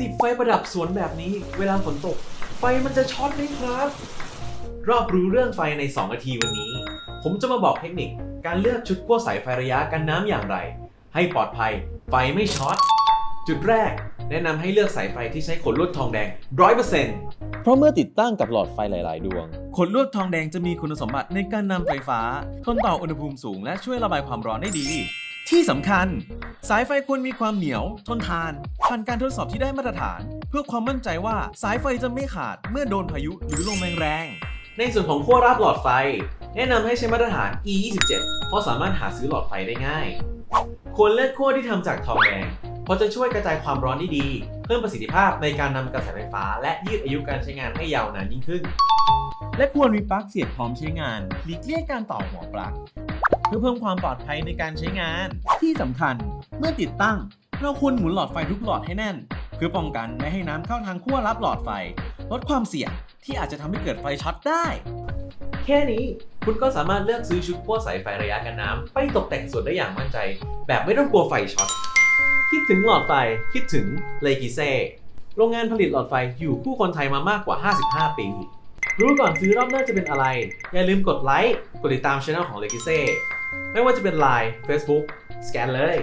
ติดไฟประดับสวนแบบนี้ เวลาฝนตก ไฟมันจะช็อตไหมครับ รอบรู้เรื่องไฟใน 2 นาทีวันนี้ ผมจะมาบอกเทคนิคการเลือกชุดขั้วสายไฟระยะกันน้ำอย่างไร ให้ปลอดภัย ไฟไม่ช็อต จุดแรก แนะนำให้เลือกสายไฟที่ใช้ขนลวดทองแดง 100%เพราะเมื่อติดตั้งกับหลอดไฟหลาย ๆ ดวง ขนลวดทองแดงจะมีคุณสมบัติในการนำไฟฟ้า ทนต่ออุณหภูมิสูงและช่วยระบายความร้อนได้ดี ที่สำคัญ สายไฟควรมีความเหนียว ทนทานผ่านการทดสอบที่ได้มาตรฐาน เพื่อความมั่นใจว่าสายไฟจะไม่ขาดเมื่อโดนพายุหรือลมแรงในส่วนของขั้วราบหลอดไฟ แนะนำให้ใช้มาตรฐาน E27 เพราะสามารถหาซื้อหลอดไฟได้ง่าย ควรเลือกขั้วที่ทำจากทองแดงเพราะจะช่วยกระจายความร้อนได้ดี เพิ่มประสิทธิภาพในการนำกระแสไฟฟ้า และยืดอายุการใช้งานให้ยาวนานยิ่งขึ้นๆและควรมีปลั๊กเสียบพร้อมใช้งานหลีกเลี่ยงการต่อหัวปลั๊ก เพื่อเพิ่มความปลอดภัยในการใช้งาน ที่สำคัญเมื่อติดตั้ง เราควรหมุนหลอดไฟทุกหลอดให้แน่น เพื่อป้องกันไม่ให้น้ำเข้าทางขั้วรับหลอดไฟ ลดความเสี่ยงที่อาจจะทำให้เกิดไฟช็อตได้ แค่นี้คุณก็สามารถเลือกซื้อชุดขั้วสายไฟระยะกันน้ำไปตกแต่งสวนได้อย่างมั่นใจ แบบไม่ต้องกลัวไฟช็อตคิดถึงหลอดไฟคิดถึงเลกิเซ่โรงงานผลิตหลอดไฟอยู่คู่คนไทยมามากกว่า 55 ปี รู้ก่อนซื้อรอบหน้าจะเป็นอะไร อย่าลืมกดไลค์ กดติดตามช่องของเลกิเซ่ ไม่ว่าจะเป็น Line Facebook สแกนเลย